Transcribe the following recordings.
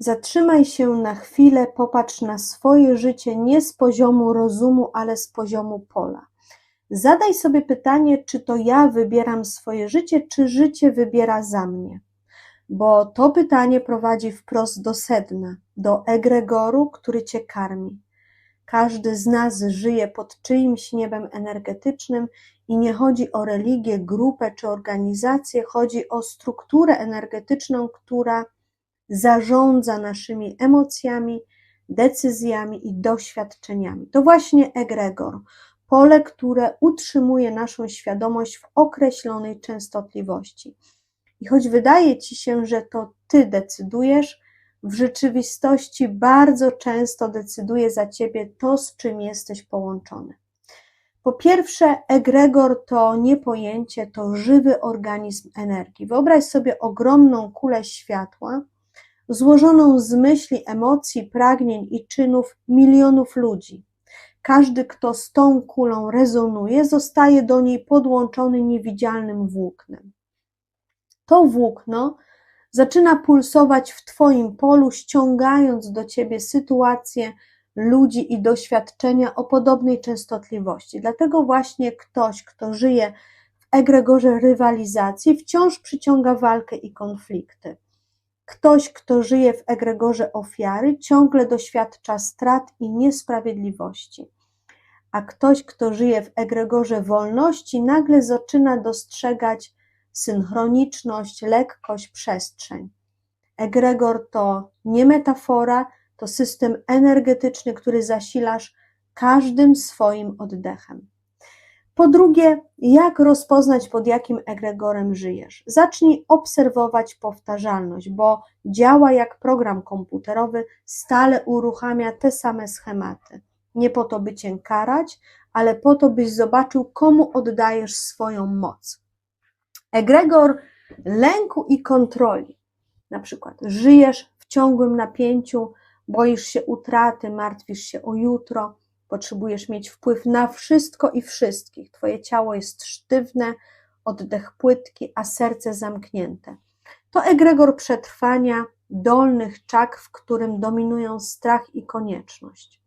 Zatrzymaj się na chwilę, popatrz na swoje życie nie z poziomu rozumu, ale z poziomu pola. Zadaj sobie pytanie, czy to ja wybieram swoje życie, czy życie wybiera za mnie. Bo to pytanie prowadzi wprost do sedna, do egregoru, który cię karmi. Każdy z nas żyje pod czyimś niebem energetycznym i nie chodzi o religię, grupę czy organizację, chodzi o strukturę energetyczną, która zarządza naszymi emocjami, decyzjami i doświadczeniami. To właśnie egregor, pole, które utrzymuje naszą świadomość w określonej częstotliwości. I choć wydaje ci się, że to ty decydujesz, w rzeczywistości bardzo często decyduje za ciebie to, z czym jesteś połączony. Po pierwsze, egregor to nie pojęcie, to żywy organizm energii. Wyobraź sobie ogromną kulę światła, złożoną z myśli, emocji, pragnień i czynów milionów ludzi. Każdy, kto z tą kulą rezonuje, zostaje do niej podłączony niewidzialnym włóknem. To włókno zaczyna pulsować w Twoim polu, ściągając do Ciebie sytuacje, ludzi i doświadczenia o podobnej częstotliwości. Dlatego właśnie ktoś, kto żyje w egregorze rywalizacji, wciąż przyciąga walkę i konflikty. Ktoś, kto żyje w egregorze ofiary, ciągle doświadcza strat i niesprawiedliwości. A ktoś, kto żyje w egregorze wolności, nagle zaczyna dostrzegać synchroniczność, lekkość, przestrzeń. Egregor to nie metafora, to system energetyczny, który zasilasz każdym swoim oddechem. Po drugie, jak rozpoznać, pod jakim egregorem żyjesz? Zacznij obserwować powtarzalność, bo działa jak program komputerowy, stale uruchamia te same schematy. Nie po to, by cię karać, ale po to, byś zobaczył, komu oddajesz swoją moc. Egregor lęku i kontroli. Na przykład żyjesz w ciągłym napięciu, boisz się utraty, martwisz się o jutro, potrzebujesz mieć wpływ na wszystko i wszystkich. Twoje ciało jest sztywne, oddech płytki, a serce zamknięte. To egregor przetrwania dolnych czak, w którym dominują strach i konieczność.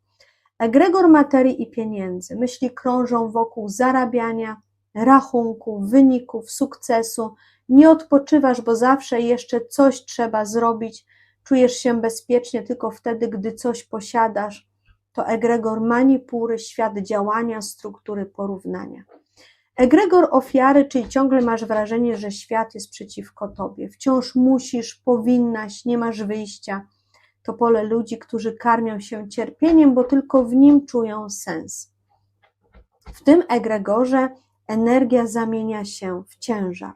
Egregor materii i pieniędzy. Myśli krążą wokół zarabiania, rachunku, wyników, sukcesu. Nie odpoczywasz, bo zawsze jeszcze coś trzeba zrobić. Czujesz się bezpiecznie tylko wtedy, gdy coś posiadasz. To egregor manipury, świat działania, struktury porównania. Egregor ofiary, czyli ciągle masz wrażenie, że świat jest przeciwko tobie. Wciąż musisz, powinnaś, nie masz wyjścia. To pole ludzi, którzy karmią się cierpieniem, bo tylko w nim czują sens. W tym egregorze energia zamienia się w ciężar.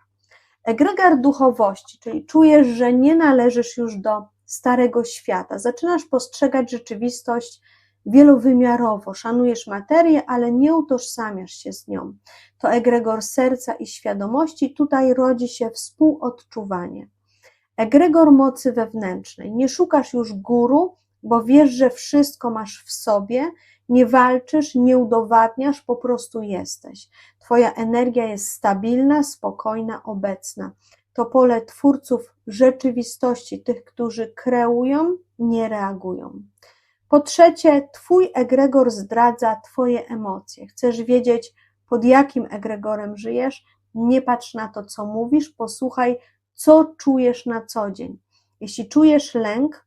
Egregar duchowości, czyli czujesz, że nie należysz już do starego świata. Zaczynasz postrzegać rzeczywistość wielowymiarowo, szanujesz materię, ale nie utożsamiasz się z nią. To egregor serca i świadomości, tutaj rodzi się współodczuwanie. Egregor mocy wewnętrznej. Nie szukasz już guru, bo wiesz, że wszystko masz w sobie, nie walczysz, nie udowadniasz, po prostu jesteś. Twoja energia jest stabilna, spokojna, obecna. To pole twórców rzeczywistości, tych, którzy kreują, nie reagują. Po trzecie, Twój egregor zdradza Twoje emocje. Chcesz wiedzieć, pod jakim egregorem żyjesz? Nie patrz na to, co mówisz, posłuchaj, co czujesz na co dzień. Jeśli czujesz lęk,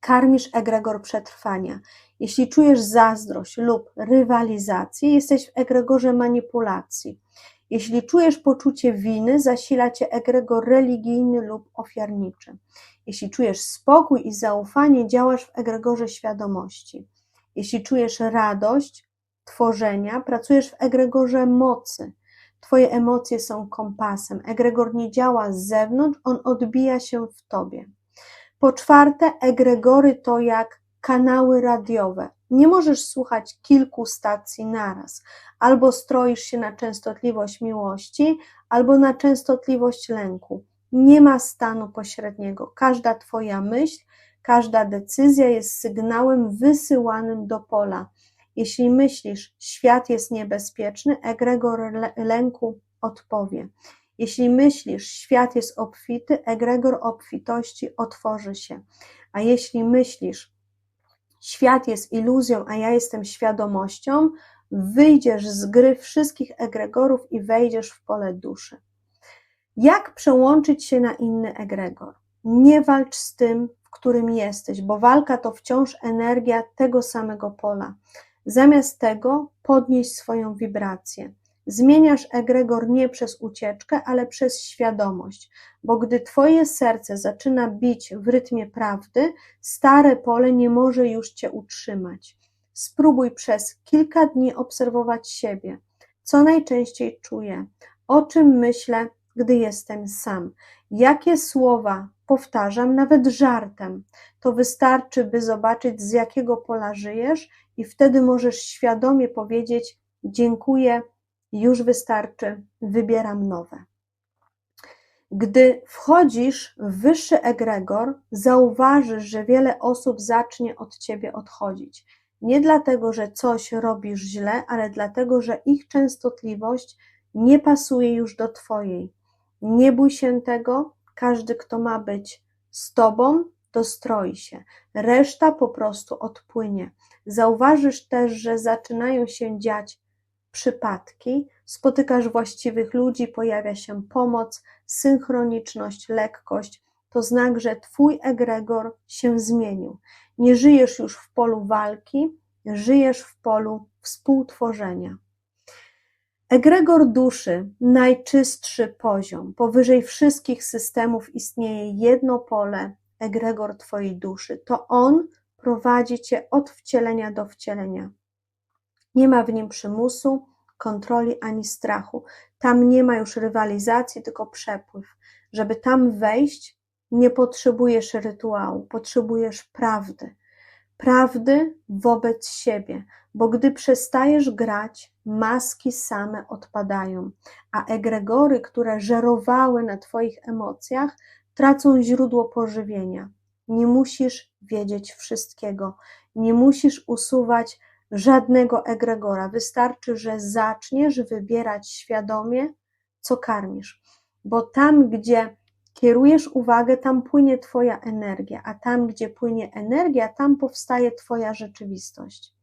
karmisz egregor przetrwania. Jeśli czujesz zazdrość lub rywalizację, jesteś w egregorze manipulacji. Jeśli czujesz poczucie winy, zasila cię egregor religijny lub ofiarniczy. Jeśli czujesz spokój i zaufanie, działasz w egregorze świadomości. Jeśli czujesz radość tworzenia, pracujesz w egregorze mocy. Twoje emocje są kompasem. Egregor nie działa z zewnątrz, on odbija się w tobie. Po czwarte, egregory to jak kanały radiowe. Nie możesz słuchać kilku stacji naraz. Albo stroisz się na częstotliwość miłości, albo na częstotliwość lęku. Nie ma stanu pośredniego. Każda Twoja myśl, każda decyzja jest sygnałem wysyłanym do pola. Jeśli myślisz, świat jest niebezpieczny, egregor lęku odpowie. Jeśli myślisz, świat jest obfity, egregor obfitości otworzy się. A jeśli myślisz, świat jest iluzją, a ja jestem świadomością, wyjdziesz z gry wszystkich egregorów i wejdziesz w pole duszy. Jak przełączyć się na inny egregor? Nie walcz z tym, w którym jesteś, bo walka to wciąż energia tego samego pola. Zamiast tego podnieś swoją wibrację. Zmieniasz egregor nie przez ucieczkę, ale przez świadomość, bo gdy Twoje serce zaczyna bić w rytmie prawdy, stare pole nie może już Cię utrzymać. Spróbuj przez kilka dni obserwować siebie, co najczęściej czuję, o czym myślę, gdy jestem sam, jakie słowa powtarzam, nawet żartem. To wystarczy, by zobaczyć, z jakiego pola żyjesz, i wtedy możesz świadomie powiedzieć: Dziękuję już wystarczy, wybieram nowe. Gdy wchodzisz w wyższy egregor, zauważysz, że wiele osób zacznie od ciebie odchodzić. Nie dlatego, że coś robisz źle, ale dlatego, że ich częstotliwość nie pasuje już do twojej. Nie bój się tego, każdy, kto ma być z tobą, dostroi się. Reszta po prostu odpłynie. Zauważysz też, że zaczynają się dziać przypadki, spotykasz właściwych ludzi, pojawia się pomoc, synchroniczność, lekkość. To znak, że Twój egregor się zmienił. Nie żyjesz już w polu walki, żyjesz w polu współtworzenia. Egregor duszy, najczystszy poziom. Powyżej wszystkich systemów istnieje jedno pole, egregor Twojej duszy. To on prowadzi Cię od wcielenia do wcielenia. Nie ma w nim przymusu, kontroli ani strachu. Tam nie ma już rywalizacji, tylko przepływ. Żeby tam wejść, nie potrzebujesz rytuału, potrzebujesz prawdy. Prawdy wobec siebie, bo gdy przestajesz grać, maski same odpadają, a egregory, które żerowały na Twoich emocjach, tracą źródło pożywienia. Nie musisz wiedzieć wszystkiego, nie musisz usuwać żadnego egregora. Wystarczy, że zaczniesz wybierać świadomie, co karmisz, bo tam, gdzie kierujesz uwagę, tam płynie Twoja energia, a tam, gdzie płynie energia, tam powstaje Twoja rzeczywistość.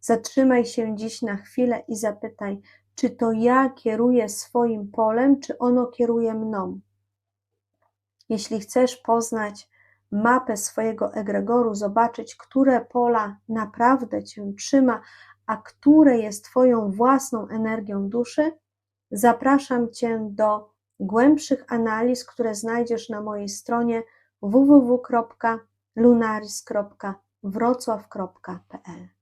Zatrzymaj się dziś na chwilę i zapytaj, czy to ja kieruję swoim polem, czy ono kieruje mną. Jeśli chcesz poznać mapę swojego egregoru, zobaczyć, które pola naprawdę Cię trzyma, a które jest Twoją własną energią duszy, zapraszam Cię do głębszych analiz, które znajdziesz na mojej stronie www.lunaris.wrocław.pl.